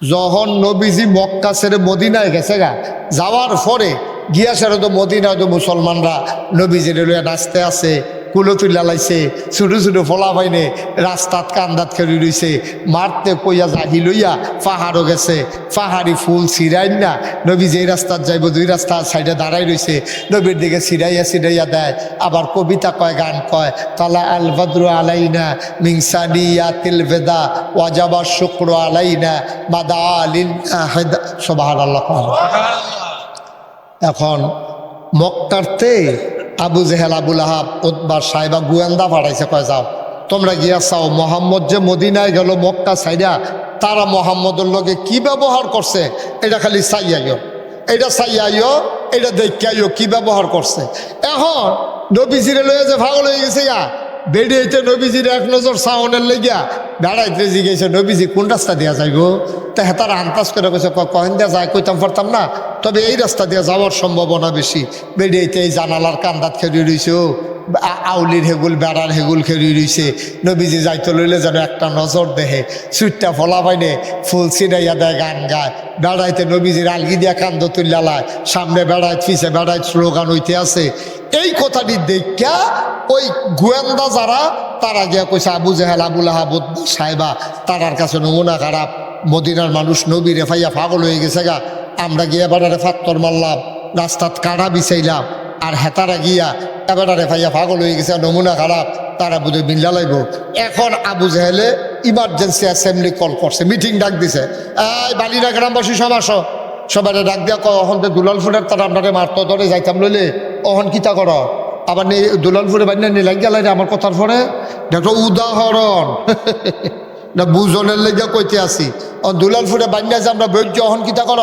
যখন নবীজি মক্কা ছেড়ে মদিনায় গেছে গা, যাওয়ার পরে গিয়া সেরে তো মদিনায় তো মুসলমানরা নবীজির নাচতে আছে কুলো তুলা লাইছে ছোটো ছোটো ফলা পাইনে রাস্তাত কান্দাত খেলি রইছে মারতে কইয়া জাহি লইয়া পাহাড়ও গেছে পাহাড়ি ফুল ছিড়াই না নবী যেই রাস্তাত যাইব দুই রাস্তা সাইডে দাঁড়াই রইছে নবীর দিকে ছিড়াইয়া ছিড়াইয়া দেয় আবার কবিতা কয় গান কয় তালা আল বদ্র আলাইনা মিংসানিয়া তিল বেদা ওয়াজাবা শুক্র আলাইনা মাদা আলিন সবাহার আল্লাহ এখন মক্কারতে আবু জেহেল আবুল আহাব উদ্বার সাহেবা গুয়েন্দা পাঠাইছে, কয় যাও। তোমরা গিয়া চাও, মোহাম্মদ যে মদিনায় গেল, মক্কা সাইডা তারা মোহাম্মদের লগে কি ব্যবহার করছে? এটা খালি চাইয়াইও। এটা চাইয়াইও, এটা দেখাইও কি ব্যবহার করছে। এখন নবীজিরে লয়ে যে ভাগল হয়ে গেছে গা বেরিয়েতে নবীজির এক নজর সাউনের লেগিয়া। বেড়াইতে জিগেছে নবীজি, কোন রাস্তা দিয়া যাইব তা হেতার আন্দাজ করে গেছে কহেন দিয়া যায়, কইতাম পারতাম না। তবে এই রাস্তা দিয়ে যাওয়ার সম্ভাবনা বেশি। বেরিয়েতে এই জানালার কান্দাত খেলি রইছে, ও। আউলির হেগুল, বেড়ার হেগুল খেলি রইছে। নবীজি যাইতে লইলে যেন একটা নজর দেহে। সুইটটা ফলা পাইনে, ফুল ছিনাইয়া দেয় গান গায়। বেড়াইতে নবীজির আলগি দিয়া কান্দ তুল্লালায় সামনে বেড়াইত ফিসে বেড়াইত, স্লোগান হইতে আছে। এই কথাটি দেখা ওই গোয়েন্দা যারা, তারা গিয়া কইছে, আবু জেহেল আবুল আহাবুদ সাহেবা, তারার কাছে নমুনা খারাপ। মদিনার মানুষ নবী রেফাইয়া পাগল হয়ে গেছে গা। আমরা গিয়া বেড়ারে ফাত্তর মারলাম, রাস্তাত কাড়া বিছাইলাম, আর হেতারা গিয়া এবারে রেফাইয়া পাগল হয়ে গেছে, নমুনা খারাপ। তারা বুধ মিল্লা লাগব এখন আবু জেহেলে ইমার্জেন্সি অ্যাসেম্বলি কল করছে মিটিং ডাক দিছে। এই বালিরা গ্রামবাসী, সব আসো। সবাই ডাক দিয়া তো দুলাল ফুলের তারা আপনারে মারতো ধরে যাইতাম লইলে। অহন কিতা কর। আবার নি দুলাল ফুলে বান্না নিলাগ গেলাই আমার কথার পরে। দেখো উদাহরণ। না বুজনের লেগে কইতে আসি ও দুলাল ফুলে বান্না যে আমরা বৈর্য অহন কিতা কর।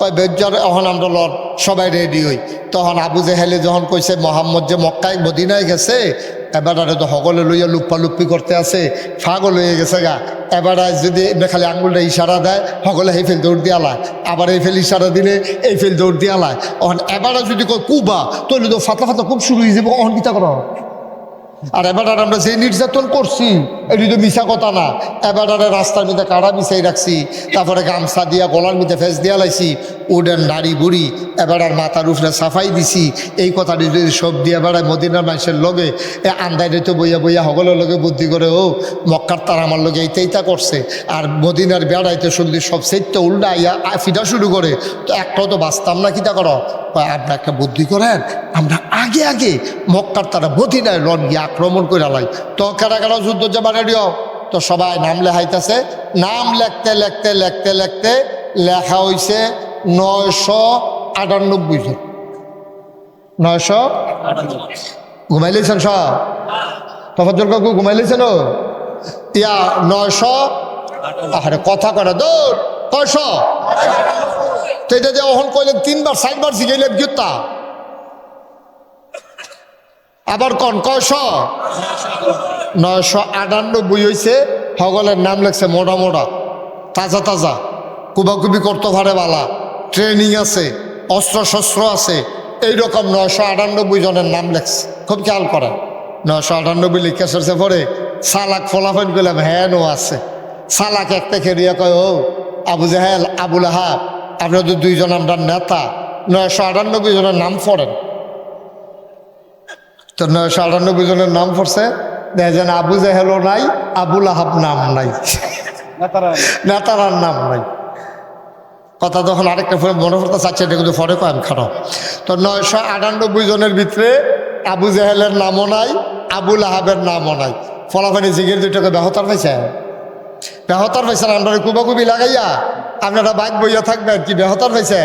কয় বৈর্যর অহন আমরা লন, সবাই রেডি হই। তখন আবু জেহেলে যখন কইছে, মোহাম্মদ যে মক্কায়, মদিনায় গেছে, এবার আর তো সকলে লইয়া লুপ্পা লুপ্পি করতে আছে। ফাগল হয়ে গেছে গা। এবার যদি খালি আঙুলটা ইশারা দেয়, সকলে এই ফেল দৌড় দিয়ে আলায়। আবার এই ফেল ইশারা দিলে এই ফেল দৌড় দিয়ে আলায়। অহন এবার যদি কয়, কুবা তো ফাতা ফাতা খুব শুরু হয়ে যাবে, অহন কিতা করো আর এবার আমরা যে নির্যাতন করছি এটি তো মিশা কথা না। এবার আর রাস্তার মধ্যে কাড়া মিশাই রাখছি তারপরে গামছা দিয়া গলার মধ্যে ফেস দিয়া লাইছি উডেন নাড়ি বুড়ি এবার আর মাথার উপরে সাফাই দিছি। এই কথাটি যদি সব দিয়ে বেড়ায় মদিনার মানুষের লগে এ আন্দাইরে তো বইয়া বইয়া সকলের লগে বুদ্ধি করে ও মক্কার তার আমার লগে এইটা এইটা করছে। আর মদিনার বেড়াইতে শুনলি সব সেটটা উল্টা আইয়া ফিটা শুরু করে। তো একটাও তো বাঁচতাম না কিটা করো? কয়, আপনি একটা বুদ্ধি করেন আমরা আগে আগে মক্কার তারা মদিনায় লন গিয়ে আক্রমণ করে লাই। তো কারা কারা যুদ্ধ যাবার রেডিও তো সবাই নাম লেখাইতেছে। নাম লেখতে লেখতে লেখতে লেখতে লেখা হইছে নয়শো আটানব্বই জন। নয়শো ঘুমাইলেছেন সব? তফাজ্জল কাকু ঘুমাইলেছেন ও? ইয়া, নয়শো? আরে কথা করে দৌড়, কয়শো? তো এটা যে অহন কইলেন তিনবার, চারবার শিখাইলেন গীতা আবার কন? কয়শ? নয়শো আটানব্বই হয়েছে সকলের নাম লেখছে মোটা মোটা, তাজা তাজা। কুবাকুবি করতে পারে বালা। ট্রেনিং আছে অস্ত্র শস্ত্র আছে। এইরকম নয়শো আটানব্বই জনের নাম লেখছে। খুব খেয়াল করেন। নয়শো আটানব্বই লিখে সরছে পরে সালাক ফলাফল করলাম হ্যাঁ নো আছে। সালাক একটা খেরিয়া কয়, ও, আবু জাহেল, আবুল আহাব, আপনাদের দুইজন আমরা নেতা। নয়শো আটানব্বই জনের নাম পড়েন। তো নয়শো আটানব্বই জনের নাম পড়ছে। দেখেন আবু জাহেলও নাই আবুল আহাব নাম নাই। নেতারার নাম নাই। কথা তখন আরেকটা ফোনে মনে পড়তে চাচ্ছে এটা কিন্তু ফরে কয়েন খারাপ। তো নয়শো আটানব্বই জনের ভিতরে আবু জাহেলের নামও নাই আবুল আহাবের নামও নাই। ফলাফানি জিগের দুইটাকে ব্যাহতার পাইছে ব্যাহতার পাইছেন আমরা কুবাকুবি লাগাইয়া। আপনারা বাইক বইয়া থাকবেন কি ব্যাহতার পাইছে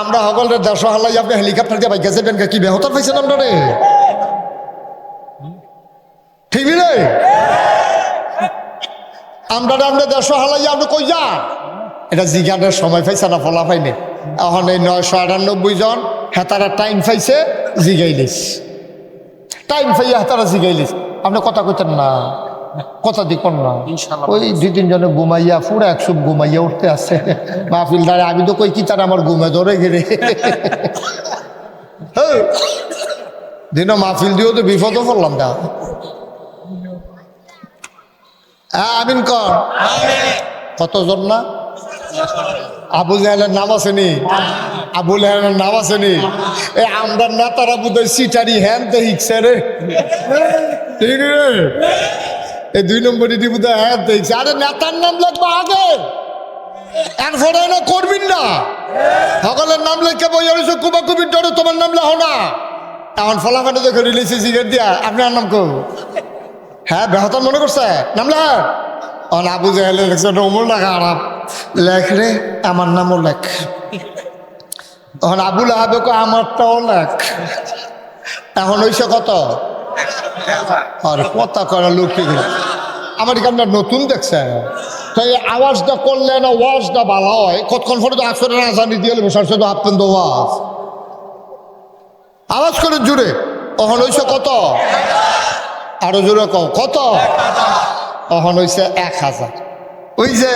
আমরা সকলের দেড়শো হালাই আপনি হেলিকপ্টার দিয়ে বাইক যাবেন কি ব্যাহতার পাইছেন আপনারা? ঠিক রে আমরা আমরা দেড়শো হালাই আপনি কই যান? এটা জিজ্ঞানের সময় পাইছে না ফলা পাইনি। এখন এই নয়শো আটানব্বই জন হেতারা টাইম পাইছে জিগাইলিস টাইম পাইয়া হেতারা জিগাইলিস আপনি কথা কইতেন না কথা দিকন না। ওই দুই তিনজনে ঘুমাইয়া পুরো একশো ঘুমাইয়া উঠতে আসছে। মাহফিল দাঁড়ে আমি তো কই কি তার আমার ঘুমে ধরে গেলে? দিন মাহফিল দিয়েও তো বিপদও পড়লাম দা আমিন কর। কতজন না? আবু জাহেলের নাম আসেনি? আবু জাহেলের নাম আসেনি? এ, আমরা নেতারা বুধই সিটারি হ্যান তো হিকছে রে। ঠিক রে? এই দুই নম্বর ইটি বুধ হ্যান হিকছে। আরে, নেতার নাম লাগবে আগে। এরপরে না করবিন না। সকলের নাম লেখে বই হয়েছে কুবা কুবির ডরে তোমার নাম লেখো না। এমন ফলাফাটে দেখে রিলিজে সিগারেট দিয়া। আপনার নাম কো? হ্যাঁ বেহতর মনে করছে? নাম লেখ। অন আবু জাহেলে লেখছে রমুল লেখা, আরাম। লেখ রে, আমার নামও লেখ। এখন আবুল আহাবে কো, আমারটাও লেখ। এখন হইছে কত? আর, কথা করা লোক আমার এখানটা নতুন দেখছে। তো এই আওয়াজটা করলে না ওয়াজটা ভালো হয়। কতক্ষণ পরে তো আসরে আসানি দিয়ে বসার আপনি তো ওয়াজ। আওয়াজ করে জুড়ে তখন হইছে কত? আরও জোরে কও, কত? তখন হইছে এক হাজার। ওই যে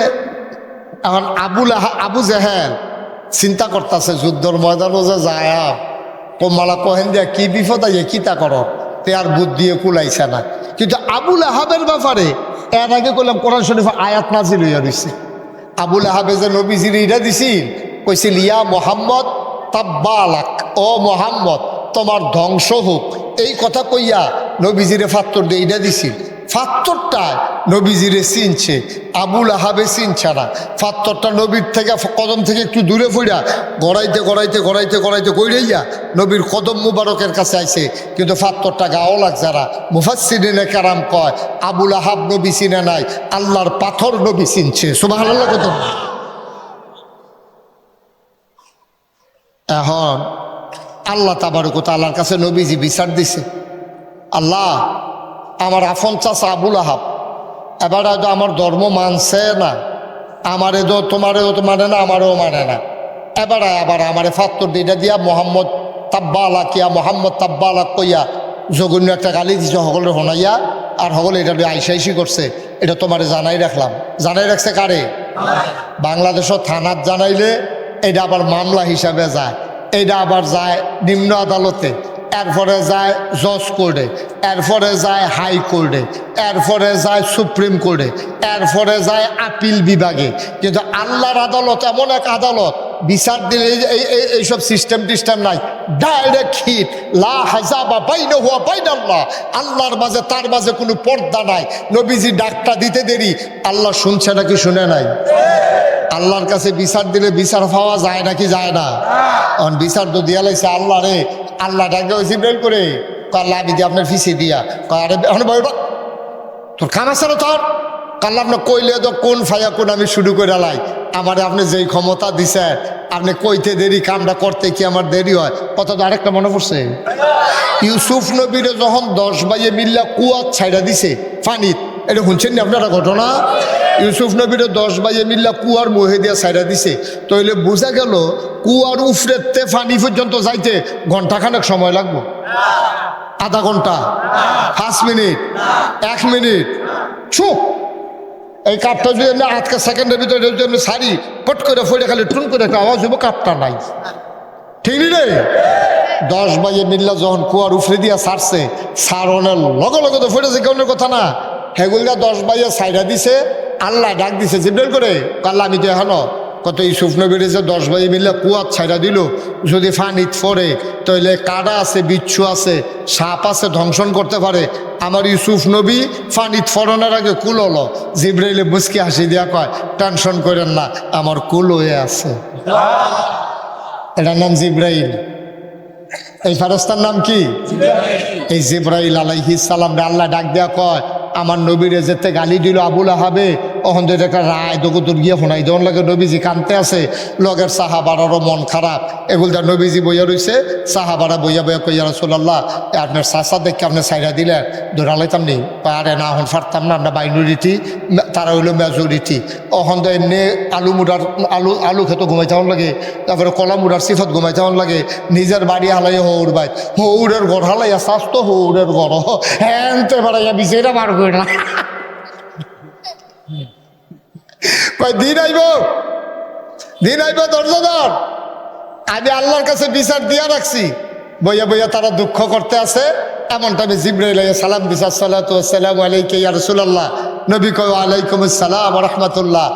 এখন আবুল আবু জেহেল চিন্তা করতেছে, যুদ্ধর ময়দানও যে যায় কমালা কহেন দিয়া কি বিপদ আইয়ে কিতা কর? তে আর বুদ্ধিয়ে কুলাইছে না। কিন্তু আবুল আহাবের ব্যাপারে, এর আগে করলাম কোরআন শরীফ আয়াত নাজিল হইয়া দিছে আবুল আহাবে যে নবীজির ইটা দিছিল কইছিল ইয়া মোহাম্মদ তাব্বালাক, ও মোহাম্মদ, তোমার ধ্বংস হোক। এই কথা কইয়া নবীজিরে ফাত্তর দিয়ে দিছিল ফাত্তরটা নবীজিরে চিনছে, আবুল আহাবে চিনছে না। ফাত্তরটা নবীর থেকে, কদম থেকে একটু দূরে ফইরা গড়াইতে গড়াইতে গড়াইতে গড়াইতে কইরাইয়া নবীর কদম মুবারকের কাছে আইছে। কিন্তু ফাত্তরটা গাও লাগছে না। মুফাসিনে কারাম কয়, আবুল আহাব নবী চিনে নাই, আল্লাহর পাথর নবী চিনছে। সুবাহ কত এখন আল্লাহ তাবারক আল্লাহর কাছে নবীজি বিচার দিছে। আল্লাহ, আমার আফন চাষা আবুল আহাব, এবার হয়তো আমার ধর্ম মানছে না, আমারে তো তোমারেও তো মানে না, আমারও মানে না। এবার আবার আমারে ফাত্তর দিটা দিয়া মোহাম্মদ তাব্বালা কিয়া মোহাম্মদ তাব্বালা কইয়া জঘন্য একটা গালি দিছে সকলের শোনাইয়া, আর সকলে এটা লইয়া আইসাইসি করছে, এটা তোমারে জানাই রাখলাম। জানাই রাখছে কারে? বাংলাদেশও থানাত জানাইলে, এটা আবার মামলা হিসাবে যায়, এটা আবার যায় নিম্ন আদালতে। এরপরে যায় জজ কোর্টে, এরপরে যায় হাই কোর্টে, এরপরে যায় সুপ্রিম কোর্টে, এরপরে যায় আপিল বিভাগে। কিন্তু আল্লাহর আদালত এমন এক আদালত, বিচার দিলে এই- এই, এই- এইসব সিস্টেম টিস্টেম নাই। ডাইরেক্ট হিট লা হাজাবা বাইনা হুয়া বাইনাল্লাহ। আল্লাহর মাঝে, তার মাঝে কোনো পর্দা নাই। নবীজি ডাকটা দিতে দেরি। আল্লাহ শুনছে নাকি শুনে নাই? আল্লাহর কাছে বিচার দিলে বিচার পাওয়া যায় নাকি যায় না? এখন বিচার তো দিয়া আল্লাহ রে আল্লাহ ডাকে ওই জিব্রাইল করে, কয়, আল্লাহ, আমি দিয়ে আপনার ফিসে দিয়া আরে, এখন বই তোর কাম আছে না তোর? কাল আপনার কইলে তো কোন ফাইয়া কোন আমি শুরু করে লাই। আমার আপনি যেই ক্ষমতা দিছেন আপনি কইতে দেরি, কামটা করতে কি আমার দেরি হয়? কত তো আরেকটা মনে পড়ছে। ইউসুফ নবীরে যখন দশ বাইয়ে মিল্লা কুয়াত ছাইড়া দিছে, ফানিত, এটা শুনছেন নি আপনারা ঘটনা? ইউসুফ নবীরে দশ বাইয়ে মিল্লা কুয়ার মুহে দিয়া ছাইড়া দিছে। তইলে বোঝা গেল, কুয়ার উফরেতে ফানি পর্যন্ত যাইতে ঘন্টাখানেক সময় লাগবো। আধা ঘণ্টা পাঁচ মিনিট, এক মিনিট চুপ এই কাপটা যদি এমনি আজকে সেকেন্ডের ভিতরে যদি এমনি সারি পট করে ফইরে খালি টুন করে একটা আওয়াজ হইব, কাপটা নাই। ঠিক নি রে? দশ বাজে মিল্লা যখন কুয়ার উফরে দিয়া সারছে সারনের লগে লগে তো ফেটেছে কেউনের কথা না। হেগুলটা দশ বাজে সাইডা দিছে আল্লাহ ডাক দিছে জিব্রেল করে। কাল্লা আমি তো এখনও কত ইসুফ নবীর যে দশ বাজে মিল্লা কুয়ার ছাইড়া দিল। যদি ফানিত পড়ে তাইলে কাডা আছে বিচ্ছু আছে সাপ আছে ধ্বংসন করতে পারে। আমার ইউসুফ নবী ফানিত ফরনের আগে কুল হলো। জিব্রাইলে মুসকি হাসি দিয়া কয় টেনশন করেন না আমার কুল হয়ে আছে। এটার নাম জিব্রাইল। এই ফারস্তার নাম কি? এই জিব্রাইল আলাইহি সালাম আল্লাহ ডাক দেয়া কয় আমার নবীরে যেতে গালি দিল আবুল আহাবে অহন তো এটা একটা রায় দগুদুর গিয়ে শোনাই দেওয়ার লাগে নবীজি কানতে আছে, লগের সাহাবারও মন খারাপ। এগুলটা নবীজি বইয়া রইছে, সাহাবারা বইয়া বইয়া কইয়া রসোল্লাহ আপনার চাষা দেখে আপনি সাইডা দিলেন দৌড়ালাইতাম নি। আরে না এখন ফারতাম না, আমরা মাইনরিটি তারা হইল মেজরিটি। অহন তো এমনি আলু মুডার, আলু আলু খেতে ঘুমাইতে হন লাগে, তারপরে কলা মুডার সিফত ঘুমাইতে হন লাগে, নিজের বাড়ি হালাই হৌর বাই। হৌরের ঘর হালাইয়া স্বাস্থ্য হৌরের ঘর। হ্যাঁ বেড়াইয়া বিচেরা বার করে না কয় দিন আইব? দিন আইব দরজাদার আমি আল্লাহর কাছে বিচার দিয়া রাখছি। বইয়া বইয়া তারা দুঃখ করতে আছে। এমন টাইমে জিব্রাইল সালাম সালাতু আসসালামু আলাইকা ইয়া রাসূলুল্লাহ। নবী কয় আলাইকুম ওয়া রাহমাতুল্লাহ।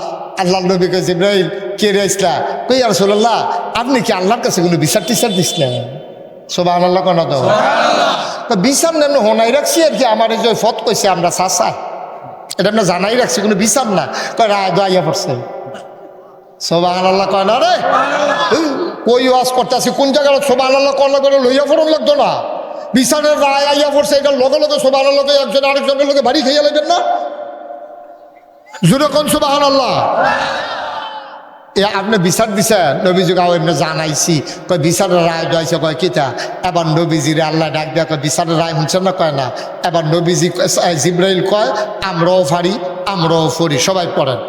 আল্লাহ নবী কয় জিব্রাইল কে রে ইসলা কই আর সোল্লাহ আপনি কি আল্লাহর কাছে কোনো বিচার টিচার দিছিলেন? সোবাহ আল্লাহ কেন তো তো বিচার নেন হোনাই রাখছি আর কি আমার এই যে ফত কইছে আমরা চাষা এটা আমরা জানাই রাখছি, কোনো বিচার না। কয়, রায় আইয়া পড়ছে। সোবাহ আল্লাহ কয়, না রে কই ওয়াজ করতেছি কোন জায়গায় সোবাহ আল্লাহ কল্লা করে লইয়া ফোরন লাগতো না। বিচারের রায় আইয়া পড়ছে এটা লগে লগে সোবাহ আল্লাহকে একজন আরেকজনের লোকে বাড়ি খেয়ে লাগবেন না? জুড়ে কোন সোবাহ আল্লাহ এ আপনি বিচার দিছেন নবীজি গাও এমনি জানাইছি কয় বিচারের রায় দোয়াইছে কয় কিতা এবার নবীজিরে আল্লাহ ডাক দেয়া কয় বিচারের রায় শুনছেন না কয় না এবার নবীজি কয়- এ, জিব্রাইল কয় আমরাও ফারি আমরাও ফরি সবাই পড়েন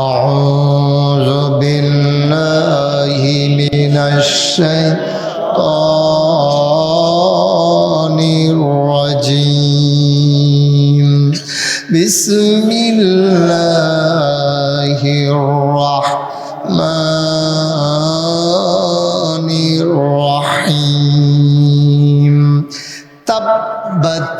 أعوذ بالله من الشيطان الرجيم بسم الله الرحمن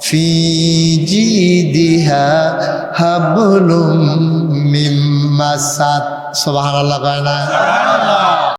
في جيدها حبل من مسد سبحان الله قال